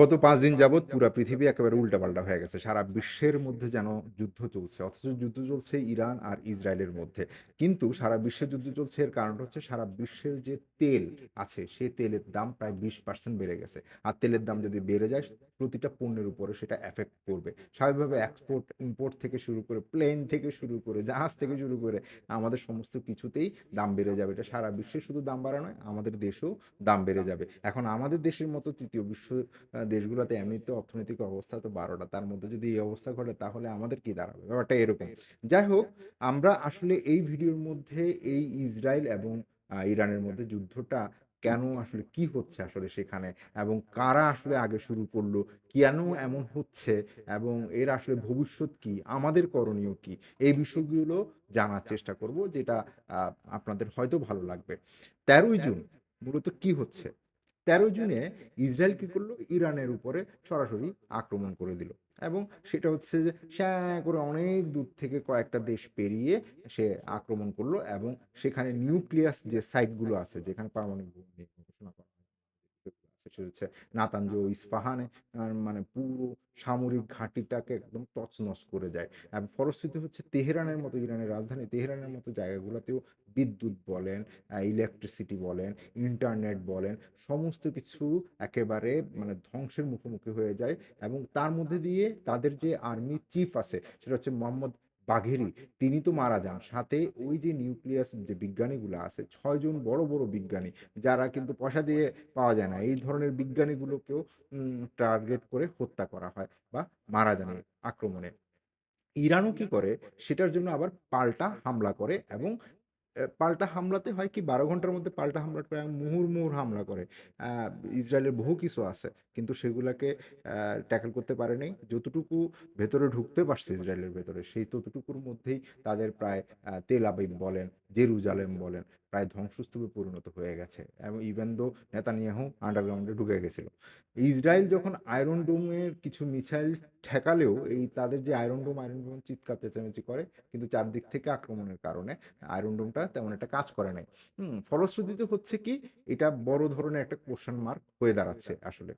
গত পাঁচ দিন যাবৎ পুরা পৃথিবী একেবারে উল্টাপাল্টা হয়ে গেছে। সারা বিশ্বের মধ্যে যেন যুদ্ধ চলছে, অথচ যুদ্ধ চলছে ইরান আর ইসরায়েলের মধ্যে। কিন্তু সারা বিশ্বে যুদ্ধ চলছে, এর কারণ হচ্ছে সারা বিশ্বের যে তেল আছে সেই তেলের দাম প্রায় বিশ পার্সেন্ট বেড়ে গেছে। আর তেলের দাম যদি বেড়ে যায় প্রতিটা পণ্যের উপরে সেটা এফেক্ট করবে। স্বাভাবিকভাবে এক্সপোর্ট ইম্পোর্ট থেকে শুরু করে প্লেন থেকে শুরু করে জাহাজ থেকে শুরু করে আমাদের সমস্ত কিছুতেই দাম বেড়ে যাবে। এটা সারা বিশ্বে শুধু দাম বাড়া নয়, আমাদের দেশেও দাম বেড়ে যাবে। এখন আমাদের দেশের মতো তৃতীয় বিশ্ব দেশগুলোতে এমনিতে অর্থনৈতিক অবস্থা তো বারোটা, তার মধ্যে যদি এই অবস্থা ঘটে তাহলে আমাদের কি দাঁড়াবে? ব্যাপারটা এরকম। যাই হোক, আমরা আসলে এই ভিডিওর মধ্যে এই ইসরায়েল এবং ইরানের মধ্যে যুদ্ধটা কেন আসলে কি হচ্ছে আসলে সেখানে? এবং কারা আসলে আগে শুরু করল? কেন এমন হচ্ছে? এবং এর আসলে ভবিষ্যৎ কি? আমাদের করণীয় কি? এই বিষয়গুলো জানার চেষ্টা করব যেটা আহ, আপনাদের হয়তো ভালো লাগবে। তেরোই জুন। মূলত কি হচ্ছে? তেরো জুনে ইসরায়েল কী করল? ইরানের উপরে সরাসরি আক্রমণ করে দিল। এবং সেটা হচ্ছে যে স্যাঁ করে অনেক দূর থেকে কয়েকটা দেশ পেরিয়ে সে আক্রমণ করল এবং সেখানে নিউক্লিয়াস যে সাইটগুলো আছে, যেখানে পারমাণবিক বোমা নিয়ে গবেষণা করা হয় যেগুলো আছে সেটা হচ্ছে নাতাঞ্জ ইস্পাহানে মানে পুরো সামরিক ঘাঁটিটাকে একদম তছনছ করে যায় এবং ফলশ্রুতি হচ্ছে তেহরানের মতো ইরানের রাজধানী, তেহরানের মতো জায়গাগুলোতেও বিদ্যুৎ বলেন ইলেকট্রিসিটি বলেন ইন্টারনেট বলেন, সমস্ত কিছু একেবারে মানে ধ্বংসের মুখোমুখি হয়ে যায়। এবং তার মধ্যে দিয়ে তাদের যে আর্মি চিফ আছে, সেটা হচ্ছে মোহাম্মদ বাঘেরি তিনি তো মারা যান। সাথে ওই যে নিউক্লিয়াস যে বিজ্ঞানীগুলো আছে, ছয়জন বড় বড় বিজ্ঞানী, যারা কিন্তু পয়সা দিয়ে পাওয়া যায় না। এই ধরনের বিজ্ঞানীগুলোকেও টার্গেট করে হত্যা করা হয় বা মারা যান আক্রমণে। ইরানও কি করে, সেটার জন্য আবার পাল্টা হামলা করে এবং পাল্টা হামলাতে হয় কি, বারো ঘণ্টার মধ্যে পাল্টা হামলা করে মুহুর হামলা করে। ইসরায়েলের বহু কিছু আছে, কিন্তু সেগুলাকে ট্যাকেল করতে পারেনি যতটুকু ভেতরে ঢুকতে পারছে ইসরায়েলের ভেতরে, সেই ততটুকুর মধ্যেই তাদের প্রায় তেল আবিব বলেন। জেরুজালেম বলেন, প্রায় ধ্বংসস্তূপে পরিণত হয়ে গেছে এবং ইভেন দো নেতানিয়াহু আন্ডারগ্রাউন্ডে ঢুকে গেছিল। ইসরায়েল যখন আয়রন ডোমের কিছু মিসাইল ঠেকালেও এই তাদের যে আয়রন ডোম আয়রন ডোম চিৎকার, চেঁচামেচি করে, কিন্তু চারদিক থেকে আক্রমণের কারণে আয়রন ডোমটা তেমন একটা কাজ করে নাই। হুম, ফলশ্রুতিতে হচ্ছে কি, এটা বড় ধরনের একটা কোশ্চেন মার্ক হয়ে দাঁড়াচ্ছে আসলে।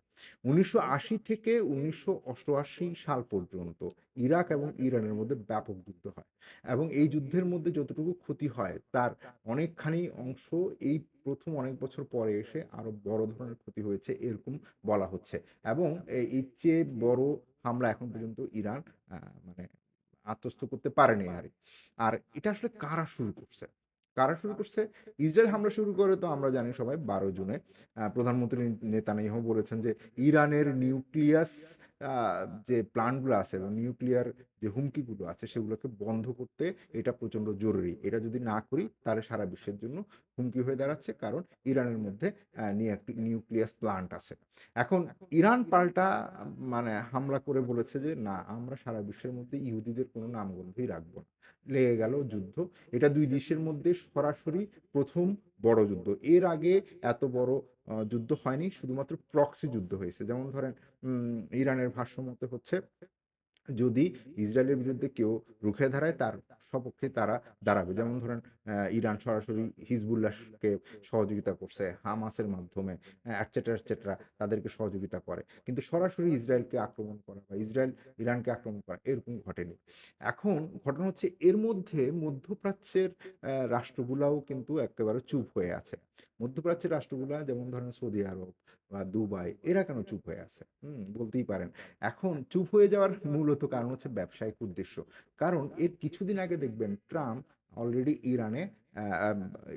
উনিশশো আশি থেকে উনিশশো অষ্টআশি সাল পর্যন্ত ইরাক এবং ইরানের মধ্যে ব্যাপক যুদ্ধ হয় এবং এই যুদ্ধের মধ্যে যতটুকু ক্ষতি হয় তার অনেকখানি অংশ এই প্রথম অনেক বছর পরে এসে আরও বড় ধরনের ক্ষতি হয়েছে এরকম বলা হচ্ছে। এবং এই- চেয়ে বড় হামলা এখন পর্যন্ত ইরান মানে আত্মস্থ করতে পারেনি আর। আর এটা আসলে কারা শুরু করছে? কারা শুরু করছে? ইসরায়েল হামলা শুরু করে তো আমরা জানি সবাই, বারো জুনে। প্রধানমন্ত্রী নেতানিয়াহু বলেছেন যে, ইরানের নিউক্লিয়াস যে প্ল্যান্টগুলো আছে এবং নিউক্লিয়ার যে হুমকিগুলো আছে সেগুলোকে বন্ধ করতে এটা প্রচণ্ড জরুরি। এটা যদি না করি তাহলে সারা বিশ্বের জন্য হুমকি হয়ে দাঁড়াচ্ছে কারণ ইরানের মধ্যে নিউক্লিয়াস প্লান্ট আছে। এখন ইরান পাল্টা মানে হামলা করে বলেছে যে, না, আমরা সারা বিশ্বের মধ্যে ইহুদিদের কোনো নামগন্ধই রাখব না। লেগে গেল যুদ্ধ। এটা দুই দেশের মধ্যে সরাসরি প্রথম বড় যুদ্ধ। এর আগে এত বড় যুদ্ধ হয়নি, শুধুমাত্র প্রক্সি যুদ্ধ হয়েছে। যেমন ধরেন ইরানের ভাষ্য মতে হচ্ছে, যদি ইসরায়েলের বিরুদ্ধে কেউ রুখে দাঁড়ায়, তার সপক্ষে তারা দাঁড়াবে। যেমন ধরেন ইরান সরাসরি হিজবুল্লাহকে সহযোগিতা করছে, হামাসের মাধ্যমে অ্যাটসেট্রা অ্যাটসেট্রা তাদেরকে সহযোগিতা করে। কিন্তু সরাসরি ইসরায়েলকে আক্রমণ করা বা ইসরায়েল ইরানকে আক্রমণ করা এরকম ঘটেনি। এখন ঘটনা হচ্ছে, এর মধ্যে মধ্যপ্রাচ্যের রাষ্ট্রগুলাও কিন্তু একেবারে চুপ হয়ে আছে। মধ্যপ্রাচ্যের রাষ্ট্রগুলো, যেমন ধরেন সৌদি আরব বা দুবাই, এরা কেন চুপ হয়ে আছে? হুম, বলতেই পারেন। এখন চুপ হয়ে যাওয়ার মূলত কারণ হচ্ছে ব্যবসায়িক উদ্দেশ্য। কারণ এর কিছুদিন আগে দেখবেন ট্রাম্প অলরেডি ইরানে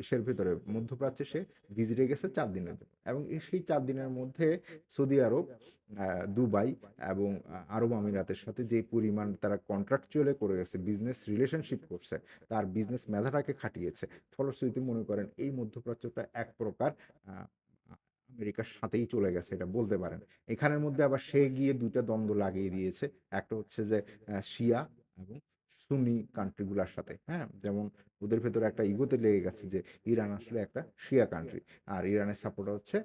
ইসের ভেতরে মধ্যপ্রাচ্যে সে ভিজিটে গেছে চার দিনের জন্য। এবং সেই চার দিনের মধ্যে সৌদি আরব দুবাই এবং আরব আমিরাতের সাথে যে পরিমাণ তারা কন্ট্রাকচুয়ালে করে গেছে বিজনেস রিলেশনশিপ করছে, তার বিজনেস মেধাটাকে খাটিয়েছে। ফলশ্রুতি মনে করেন এই মধ্যপ্রাচ্যটা এক প্রকার আমেরিকার সাথেই চলে গেছে এটা বলতে পারেন। এখানের মধ্যে আবার সে গিয়ে দুইটা দ্বন্দ্ব লাগিয়ে দিয়েছে। একটা হচ্ছে যে শিয়া এবং সুন্নি কান্ট্রিগুলোর সাথে হ্যাঁ? যেমন ওদের ভেতরে একটা ইগোতে লেগে গেছে যে ইরান আসলে একটা শিয়া কান্ট্রি আর ইরানের সাপোর্টার হচ্ছে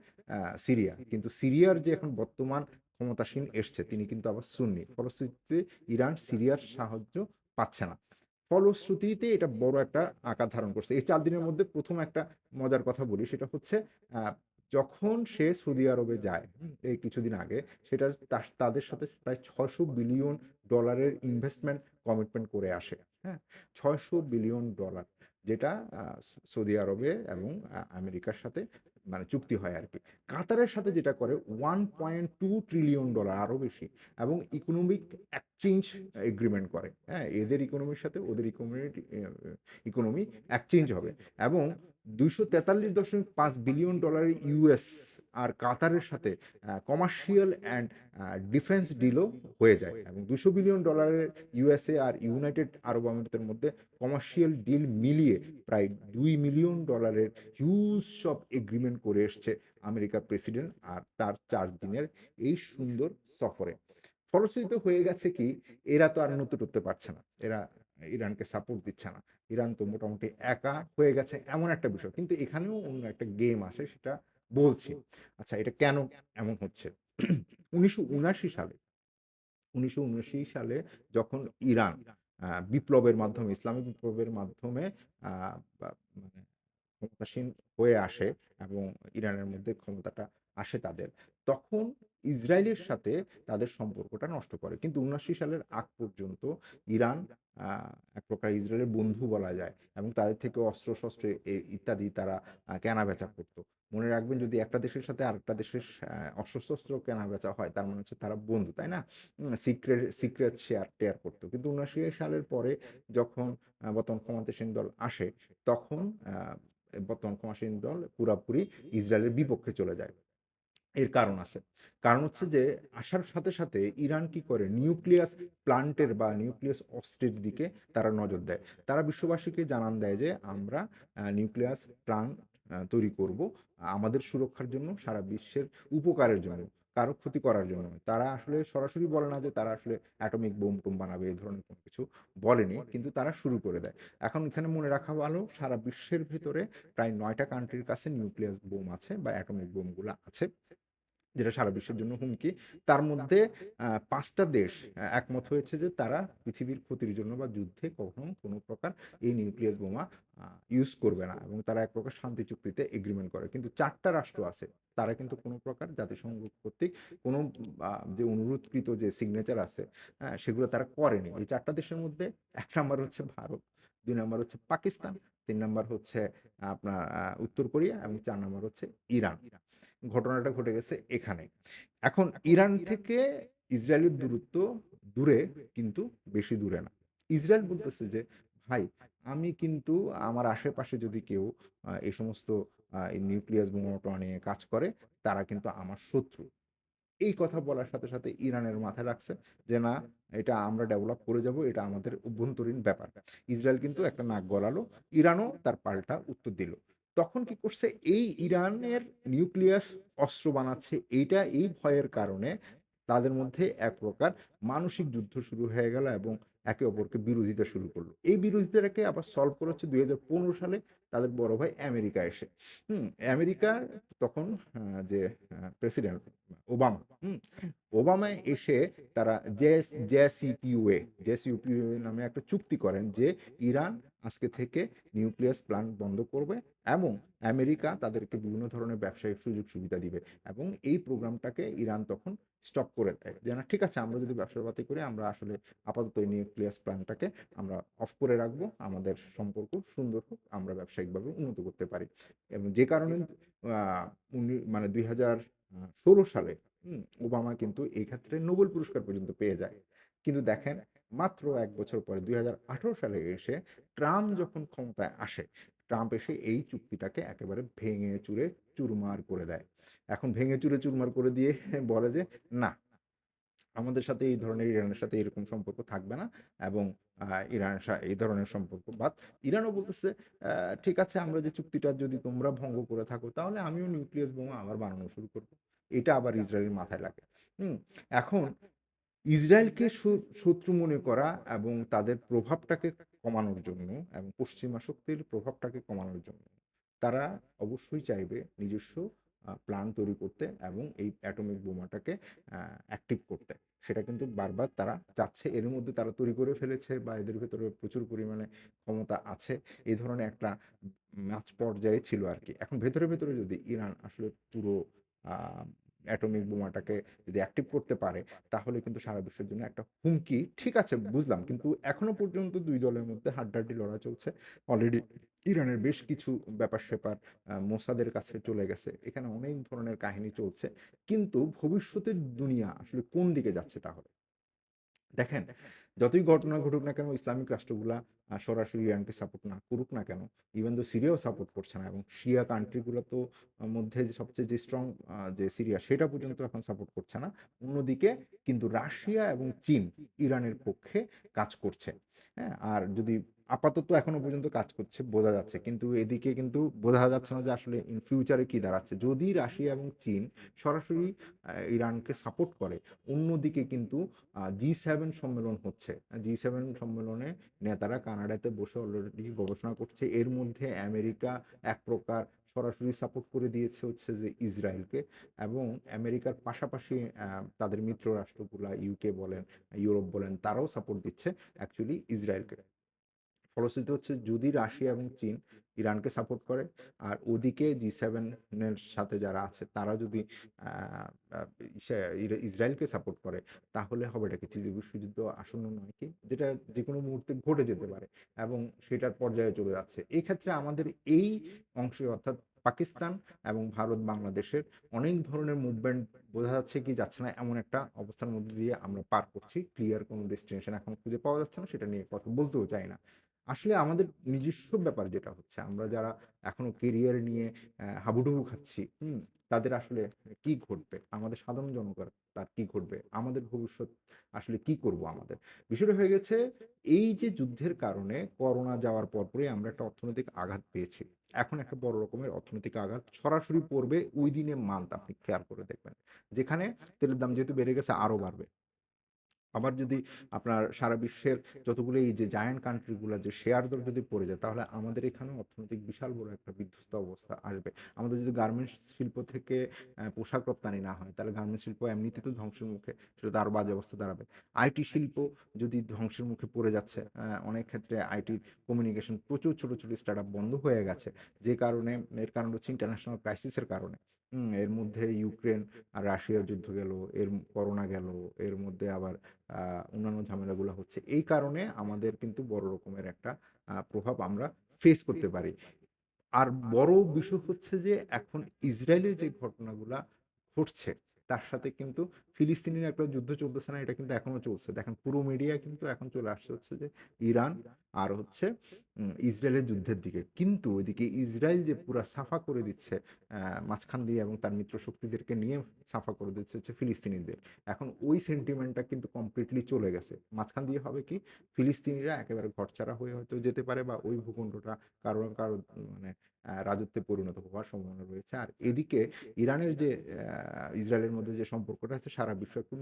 সিরিয়া। কিন্তু সিরিয়ার যে এখন বর্তমান ক্ষমতাসীন এসছে, তিনি কিন্তু আবার সুন্নি। ফলশ্রুতিতে ইরান সিরিয়ার সাহায্য পাচ্ছে না। ফলশ্রুতিতে এটা বড় একটা আকার ধারণ করছে। এই চার দিনের মধ্যে প্রথম একটা মজার কথা বলি, সেটা হচ্ছে যখন সে সৌদি আরবে যায় এই কিছুদিন আগে সেটা তাদের সাথে প্রায় ছয়শো বিলিয়ন ডলারের ইনভেস্টমেন্ট কমিটমেন্ট করে আসে হ্যাঁ? ছয়শো বিলিয়ন ডলার, যেটা সৌদি আরবে এবং আমেরিকার সাথে মানে চুক্তি হয় আর কি কাতারের সাথে যেটা করে one point two trillion dollar আরও বেশি, এবং ইকোনমিক এক্সচেঞ্জ এগ্রিমেন্ট করে। হ্যাঁ এদের ইকোনমির সাথে ওদের ইকোনমি ইকোনমি এক্সচেঞ্জ হবে। এবং দুইশো তেতাল্লিশ দশমিক পাঁচ বিলিয়ন ডলারের ইউএস আর কাতারের সাথে কমার্শিয়াল অ্যান্ড ডিফেন্স ডিলও হয়ে যায়। এবং দুশো বিলিয়ন ডলারের ইউএসএ আর ইউনাইটেড আরব আমিরাতের মধ্যে কমার্শিয়াল ডিল মিলিয়ে প্রায় দুই মিলিয়ন ডলারের হিউজ সব এগ্রিমেন্ট করে এসছে আমেরিকার প্রেসিডেন্ট আর তার চার দিনের এই সুন্দর সফরে। ফলশ্রুতিত হয়ে গেছে কি, এরা তো আর নতুন করতে পারছে না। এরা ইরানকে সাপোর্ট দিচ্ছে না। ইরান তো মোটামুটি একা হয়ে গেছে এমন একটা বিষয়। কিন্তু এখানেও অন্য একটা গেম আছে সেটা বলছি। আচ্ছা এটা কেন এমন হচ্ছে? উনিশশো উনাশি সালে, উনিশশো উনআশি সালে যখন ইরান বিপ্লবের মাধ্যমে, ইসলামিক বিপ্লবের মাধ্যমে মানে ক্ষমতাসীন হয়ে আসে এবং ইরানের মধ্যে ক্ষমতাটা আসে তাদের, তখন ইসরায়েলের সাথে তাদের সম্পর্কটা নষ্ট করে। কিন্তু উনআশি সালের আগ পর্যন্ত ইরান এক প্রকার ইসরায়েলের বন্ধু বলা যায় এবং তাদের থেকে অস্ত্র শস্ত্র ইত্যাদি তারা কেনা বেচা করতো। মনে রাখবেন যদি একটা দেশের সাথে আরেকটা দেশের অস্ত্রশস্ত্র কেনা বেচা হয়, তার মানে হচ্ছে তারা বন্ধু, তাই না? সিক্রেট সিক্রেট শেয়ার, টেয়ার করতো। কিন্তু উনআশি সালের পরে যখন বর্তমান ক্ষমতাসীন দল আসে, তখন বর্তমান ক্ষমতাসীন দল পুরাপুরি ইসরায়েলের বিপক্ষে চলে যায়। এর কারণ আছে। কারণ হচ্ছে যে আসার সাথে সাথে ইরান কি করে নিউক্লিয়াস প্লান্টের বা নিউক্লিয়াস অস্ত্রের দিকে তারা নজর দেয়। তারা বিশ্ববাসীকে জানান দেয় যে আমরা নিউক্লিয়াস প্লান্ট তৈরি করব আমাদের সুরক্ষার জন্য সারা বিশ্বের উপকারের জন্য কারও ক্ষতি করার জন্য তারা আসলে সরাসরি বলে না যে তারা আসলে অ্যাটমিক বোম টোম বানাবে এই ধরনের কোনো কিছু বলেনি কিন্তু তারা শুরু করে দেয়। এখন এখানে মনে রাখা ভালো সারা বিশ্বের ভেতরে প্রায় নয়টা কান্ট্রির কাছে নিউক্লিয়াস বোম আছে বা অ্যাটমিক বোমগুলো আছে। যেটা সারা বিশ্বের জন্য হুমকি, তার মধ্যে পাঁচটা দেশ একমত হয়েছে যে তারা পৃথিবীর ক্ষতির জন্য বা যুদ্ধে কখনো কোনো প্রকার এই নিউক্লিয়াস বোমা ইউজ করবে না এবং তারা এক প্রকার শান্তি চুক্তিতে এগ্রিমেন্ট করে। কিন্তু চারটা রাষ্ট্র আছে, তারা কিন্তু কোনো প্রকার জাতিসংঘ কর্তৃক কোনো যে অনুরোধকৃত যে সিগনেচার আছে সেগুলো তারা করেনি। এই চারটা দেশের মধ্যে এক নাম্বার হচ্ছে ভারত। দুই নাম্বার হচ্ছে পাকিস্তান তিন নাম্বার হচ্ছে আপনার উত্তর কোরিয়া এবং চার নাম্বার হচ্ছে ইরান। ঘটনাটা ঘটে গেছে এখানে। এখন ইরান থেকে ইসরায়েলের দূরত্ব দূরে কিন্তু বেশি দূরে না। ইসরায়েল বলতেছে যে ভাই আমি কিন্তু আমার আশেপাশে যদি কেউ এই সমস্ত নিউক্লিয়াস বোমাটা নিয়ে কাজ করে তারা কিন্তু আমার শত্রু। এই কথা বলার সাথে সাথে ইরানের মাথায় রাখছে যে, না, এটা আমরা ডেভেলপ করে যাব, এটা আমাদের অভ্যন্তরীণ ব্যাপার। ইসরায়েল কিন্তু একটা নাক গলালো, ইরানও তার পাল্টা উত্তর দিল। তখন কি করছে? এই ইরানের নিউক্লিয়াস অস্ত্র বানাচ্ছে, এইটা এই ভয়ের কারণে তাদের মধ্যে এক প্রকার মানসিক যুদ্ধ শুরু হয়ে গেল এবং একে অপরকে বিরোধিতা শুরু করল। এই বিরোধিতাটাকে আবার সলভ করা হচ্ছে দুই হাজার পনেরো সালে। তাদের বড় ভাই আমেরিকা এসে। হুম, আমেরিকার তখন যে প্রেসিডেন্ট ওবামা। হুম, ওবামায় এসে তারা জেএস জেএসইপিউএ জেএসইপিউএ নামে একটা চুক্তি করেন যে ইরান আজকে থেকে নিউক্লিয়াস প্ল্যান্ট বন্ধ করবে এবং আমেরিকা তাদেরকে বিভিন্ন ধরনের ব্যবসায়িক সুযোগ সুবিধা দিবে এবং এই প্রোগ্রামটাকে ইরান তখন স্টপ করে দেয়। যে না, ঠিক আছে, আমরা যদি ব্যবসাপাতি করি, আমরা আসলে আপাতত এই নিউক্লিয়াস প্ল্যান্টটাকে আমরা অফ করে রাখব, আমাদের সম্পর্ক সুন্দর হোক, আমরা ব্যবসায়িকভাবে উন্নত করতে পারি। এবং যে কারণে মানে দুই হাজার ষোলো সালে ওবামা কিন্তু এই ক্ষেত্রে নোবেল পুরস্কার পর্যন্ত পেয়ে যায়। কিন্তু দেখেন, মাত্র এক বছর পরে দুই হাজার আঠারো সালে এসে ট্রাম্প যখন ক্ষমতায় আসে, ট্রাম্প এসে এই চুক্তিটাকে একেবারে ভেঙে চুরে চুরমার করে দেয়। এখন ভেঙে চুরে চুরমার করে দিয়ে বলে যে, না আমাদের সাথে এই ধরনের ইরানের সাথে এরকম সম্পর্ক থাকবে না এবং ইরানের সা- এই ধরনের সম্পর্ক। বাদ ইরানও বলতেছে ঠিক আছে আমরা যে চুক্তিটা যদি তোমরা ভঙ্গ করে থাকো তাহলে আমিও নিউক্লিয়াস বোমা আবার বানানো শুরু করব। এটা আবার ইসরায়েলের মাথায় লাগে। হুম এখন ইসরায়েলকে শত্রু মনে করা এবং তাদের প্রভাবটাকে কমানোর জন্য এবং পশ্চিমা শক্তির প্রভাবটাকে কমানোর জন্য তারা অবশ্যই চাইবে নিজস্ব প্ল্যান তৈরি করতে এবং এই অ্যাটমিক বোমাটাকে অ্যাক্টিভ করতে। সেটা কিন্তু বারবার তারা চাচ্ছে। এর মধ্যে তারা তৈরি করে ফেলেছে বা এদের ভেতরে প্রচুর পরিমাণে ক্ষমতা আছে। এই ধরনের একটা ম্যাচ পর্যায়ে ছিল আর কি এখন ভেতরে ভেতরে যদি ইরান আসলে পুরো অ্যাটমিক বোমাটাকে যদি অ্যাক্টিভ করতে পারে, তাহলে কিন্তু সারা বিশ্বের জন্য একটা হুমকি। ঠিক আছে, বুঝলাম। কিন্তু এখনও পর্যন্ত দুই দলের মধ্যে হাড্ডাহাড্ডি লড়া চলছে। অলরেডি ইরানের বেশ কিছু ব্যাপার স্যাপার মোসাদের কাছে চলে গেছে। এখানে অনেক ধরনের কাহিনী চলছে। কিন্তু ভবিষ্যতের দুনিয়া আসলে কোন দিকে যাচ্ছে তাহলে? দেখেন, যতই ঘটনা ঘটুক না কেন, ইসলামিক রাষ্ট্রগুলা সরাসরি ইরানকে সাপোর্ট না করুক না কেন ইভেন তো সিরিয়াও সাপোর্ট করছে না এবং শিয়া কান্ট্রিগুলো তো মধ্যে সবচেয়ে যে স্ট্রং যে সিরিয়া সেটা পর্যন্ত এখন সাপোর্ট করছে না। অন্যদিকে কিন্তু রাশিয়া এবং চীন ইরানের পক্ষে কাজ করছে। হ্যাঁ আর যদি আপাতত এখনও পর্যন্ত কাজ করছে, বোঝা যাচ্ছে। কিন্তু এদিকে কিন্তু বোঝা যাচ্ছে না যে আসলে ইন ফিউচারে কি দাঁড়াচ্ছে। যদি রাশিয়া এবং চীন সরাসরি ইরানকে সাপোর্ট করে, অন্যদিকে কিন্তু জি সেভেন সম্মেলন হচ্ছে। জি সেভেন সম্মেলনে নেতারা কানাডাতে বসে অলরেডি গবেষণা করছে। এর মধ্যে আমেরিকা এক প্রকার সরাসরি সাপোর্ট করে দিয়েছে হচ্ছে যে ইসরায়েলকে এবং আমেরিকার পাশাপাশি তাদের মিত্র রাষ্ট্রগুলা ইউকে বলেন, ইউরোপ বলেন, তারাও সাপোর্ট দিচ্ছে অ্যাকচুয়ালি ইসরায়েলকে। ফলশ্রুতি হচ্ছে যদি রাশিয়া এবং চীন ইরানকে সাপোর্ট করে, আর ওদিকে জি সেভেনের সাথে যারা আছে, তারা যদি ইসরায়েলকে সাপোর্ট করে, তাহলে হবে এটা কি তৃতীয় বিশ্বযুদ্ধ আসন্ন নয় কি? যেটা যে কোনো মুহূর্তে ঘটে যেতে পারে এবং সেটার পর্যায়ে চলে যাচ্ছে। এই ক্ষেত্রে আমাদের এই অংশে অর্থাৎ পাকিস্তান এবং ভারত বাংলাদেশের অনেক ধরনের মুভমেন্ট বোঝা যাচ্ছে কি যাচ্ছে না, এমন একটা অবস্থার মধ্যে দিয়ে আমরা পার করছি। ক্লিয়ার কোনো ডেস্টিনেশন এখন খুঁজে পাওয়া যাচ্ছে না, সেটা নিয়ে কথা বলতেও চাই না। আসলে আমাদের নিজস্ব ব্যাপার যেটা হচ্ছে, আমরা যারা এখনও কেরিয়ার নিয়ে হাবুডুবু খাচ্ছি, হুম, তাদের আসলে কি ঘটবে? আমাদের সাধারণ জনগণ তার কি ঘটবে? আমাদের ভবিষ্যৎ আসলে কি করব আমাদের? বিষয়টা হয়ে গেছে, এই যে যুদ্ধের কারণে করোনা যাওয়ার পরপরই আমরা একটা অর্থনৈতিক আঘাত পেয়েছি। এখন একটা বড় রকমের অর্থনৈতিক আঘাত সরাসরি পড়বে উই দিনে মান্থ আপনি খেয়াল করে দেখবেন। যেখানে তেলের দাম যেহেতু বেড়ে গেছে, আরও বাড়বে। আবার যদি আপনার সারা বিশ্বের যতগুলো এই যে জায়ান্ট কান্ট্রিগুলো যে শেয়ার দর যদি পড়ে যায়, তাহলে আমাদের এখানে অর্থনৈতিক বিশাল বড় একটা বিধ্বস্ত অবস্থা আসবে। আমাদের যদি গার্মেন্টস শিল্প থেকে পোশাক রপ্তানি না হয়, তাহলে গার্মেন্টস শিল্প এমনিতে তো ধ্বংসের মুখে, সেটা তো আরও বাজে অবস্থা দাঁড়াবে। আইটি শিল্প যদি ধ্বংসের মুখে পড়ে যাচ্ছে অনেক ক্ষেত্রে আইটির কমিউনিকেশন প্রচুর ছোটো ছোটো স্টার্ট আপ বন্ধ হয়ে গেছে, যে কারণে, এর কারণ হচ্ছে ইন্টারন্যাশনাল ক্রাইসিসের কারণে। হুম, এর মধ্যে ইউক্রেন আর রাশিয়ার যুদ্ধ গেল এর করোনা গেল এর মধ্যে আবার অন্যান্য ঝামেলাগুলো হচ্ছে। এই কারণে আমাদের কিন্তু বড় রকমের একটা প্রভাব আমরা ফেস করতে পারি। আর বড় বিষয় হচ্ছে যে এখন ইসরায়েলের যে ঘটনাগুলা ঘটছে তার সাথে কিন্তু ফিলিস্তিনের একটা যুদ্ধ চলতেছে না, এটা কিন্তু এখনও চলছে। দেখেন, পুরো মিডিয়া কিন্তু এখন চলে আসছে হচ্ছে যে ইরান আর হচ্ছে ইসরায়েলের যুদ্ধের দিকে। কিন্তু ওইদিকে ইসরায়েল যে পুরা সাফা করে দিচ্ছে মাঝখান দিয়ে এবং তার মিত্র শক্তিদেরকে নিয়ে সাফা করে দিচ্ছে হচ্ছে ফিলিস্তিনিদের। এখন ওই সেন্টিমেন্টটা কিন্তু কমপ্লিটলি চলে গেছে। মাঝখান দিয়ে হবে কি, ফিলিস্তিনিরা একেবারে ঘরছাড়া হয়ে হয়তো যেতে পারে বা ওই ভূখণ্ডটা কারও কারও মানে রাজত্বে পরিণত হওয়ার সম্ভাবনা রয়েছে। আর এদিকে ইরানের যে ইসরায়েলের মধ্যে যে সম্পর্কটা আছে সারা বিশ্ব একটু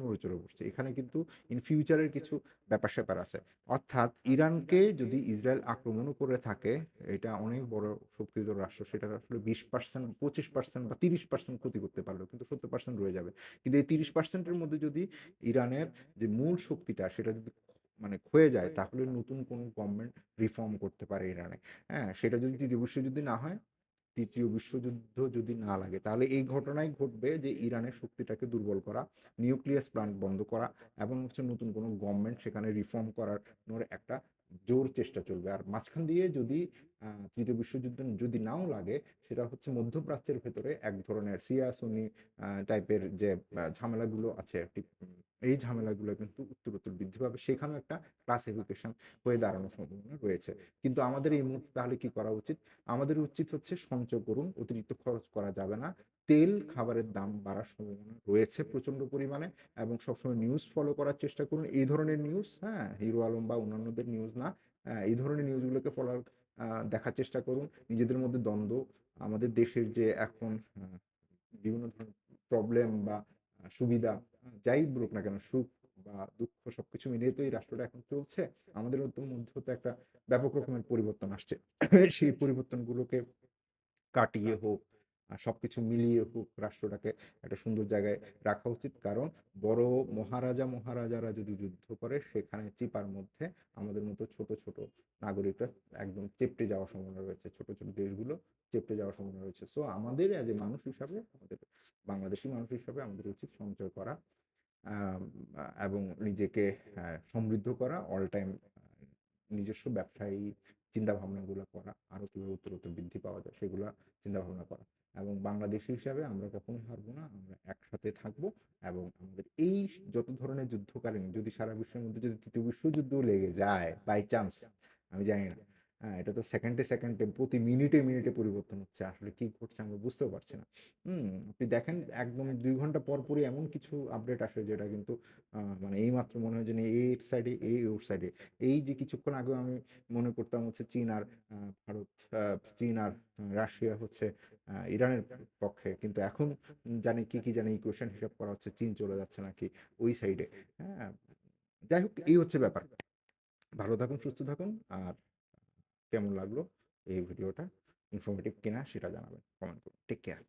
বসছে। এখানে কিন্তু ইন ফিউচারের কিছু ব্যাপার স্যাপার আছে। অর্থাৎ ইরানকে যদি ইসরায়েল আক্রমণও করে থাকে, এটা অনেক বড় শক্তিধর রাষ্ট্র সেটা আসলে বিশ পার্সেন্ট পঁচিশ পার্সেন্ট বা তিরিশ পার্সেন্ট ক্ষতি করতে পারল, কিন্তু সত্তর পার্সেন্ট রয়ে যাবে। কিন্তু এই তিরিশ পার্সেন্টের মধ্যে যদি ইরানের যে মূল শক্তিটা, সেটা যদি মানে ক্ষয়ে যায়, তাহলে নতুন কোনো গভর্নমেন্ট রিফর্ম করতে পারে ইরানে। হ্যাঁ সেটা যদি তৃতীয় বিশ্বযুদ্ধ না হয় তৃতীয় বিশ্বযুদ্ধ যদি না লাগে, তাহলে এই ঘটনাই ঘটবে যে ইরানের শক্তিটাকে দুর্বল করা, নিউক্লিয়াস প্লান্ট বন্ধ করা এবং হচ্ছে নতুন কোনো গভর্নমেন্ট সেখানে রিফর্ম করার একটা জোর চেষ্টা চলবে। আর মাঝখান দিয়ে যদি তৃতীয় বিশ্বযুদ্ধ যদি নাও লাগে, সেটা হচ্ছে মধ্যপ্রাচ্যের ভেতরে এক ধরনের সিয়া সুনি টাইপের যে ঝামেলাগুলো আছে এই ঝামেলাগুলো কিন্তু উত্তরোত্তর বৃদ্ধি পাবে। সেখানেও একটা ক্লাসিফিকেশন হয়ে দাঁড়ানোর সম্ভাবনা রয়েছে। কিন্তু আমাদের এই মুহূর্তে তাহলে কি করা উচিত? আমাদের উচিত হচ্ছে সঞ্চয় করুন, অতিরিক্ত খরচ করা যাবে না। তেল, খাবারের দাম বাড়ার সম্ভাবনা রয়েছে প্রচণ্ড পরিমাণে এবং সবসময় নিউজ ফলো করার চেষ্টা করুন। এই ধরনের নিউজ হ্যাঁ হিরো আলম বা অন্যান্যদের নিউজ না এই ধরনের নিউজগুলোকে ফলো দেখার চেষ্টা করুন। নিজেদের মধ্যে দ্বন্দ্ব, আমাদের দেশের যে এখন বিভিন্ন ধরনের প্রবলেম বা সুবিধা যাই বলুক না কেন, সুখ বা দুঃখ সবকিছু মিলিয়ে তো এই রাষ্ট্রটা এখন চলছে। আমাদের মধ্যে তো একটা ব্যাপক রকমের পরিবর্তন আসছে। সেই পরিবর্তনগুলোকে কাটিয়ে হোক সব কিছু মিলিয়ে হোক, রাষ্ট্রটাকে একটা সুন্দর জায়গায় রাখা উচিত। কারণ বড় মহারাজা, মহারাজারা যদি যুদ্ধ করে, সেখানে চিপার মধ্যে আমাদের মতো ছোট ছোট নাগরিকরা একদম চেপটে যাওয়ার সম্ভাবনা রয়েছে। ছোট ছোট দেশগুলো চেপটে যাওয়ার সম্ভাবনা রয়েছে। সো আমাদের অ্যাজ এ মানুষ হিসাবে, আমাদের বাংলাদেশি মানুষ হিসাবে আমাদের উচিত সঞ্চয় করা এবং নিজেকে সমৃদ্ধ করা অল টাইম নিজস্ব ব্যবসায়ী চিন্তা ভাবনাগুলো করা, আরও কীভাবে উত্তরোত্তর বৃদ্ধি পাওয়া যায়, সেগুলো চিন্তা ভাবনা করা। এবং বাংলাদেশি হিসাবে আমরা কখনোই হারবো না, আমরা একসাথে থাকব এবং আমাদের এই যত ধরনের যুদ্ধকালীন, যদি সারা বিশ্বের মধ্যে যদি তৃতীয় বিশ্বযুদ্ধ লেগে যায় বাই চান্স আমি জানি না। হ্যাঁ এটা তো সেকেন্ডে সেকেন্ডে প্রতি মিনিটে মিনিটে পরিবর্তন হচ্ছে। আসলে কি ঘটছে আমরা বুঝতেও পারছি না। হুম, আপনি দেখেন একদম দুই ঘণ্টা পর পরই এমন কিছু আপডেট আসে যেটা কিন্তু মানে এই মাত্র মনে হয় যে এর সাইডে এই ওর সাইডে এই যে কিছুক্ষণ আগে আমি মনে করতাম হচ্ছে চীন আর ভারত চীন আর রাশিয়া হচ্ছে ইরানের পক্ষে। কিন্তু এখন জানি কি কি জানি ইকুয়েশন হিসাব করা হচ্ছে চীন চলে যাচ্ছে নাকি ওই সাইডে হ্যাঁ যাই হোক, এই হচ্ছে ব্যাপার। ভালো থাকুন, সুস্থ থাকুন, আর কেমন লাগল এই ভিডিওটা ইনফরমেটিভ কিনা সেটা জানাবেন কমেন্ট করুন। Take care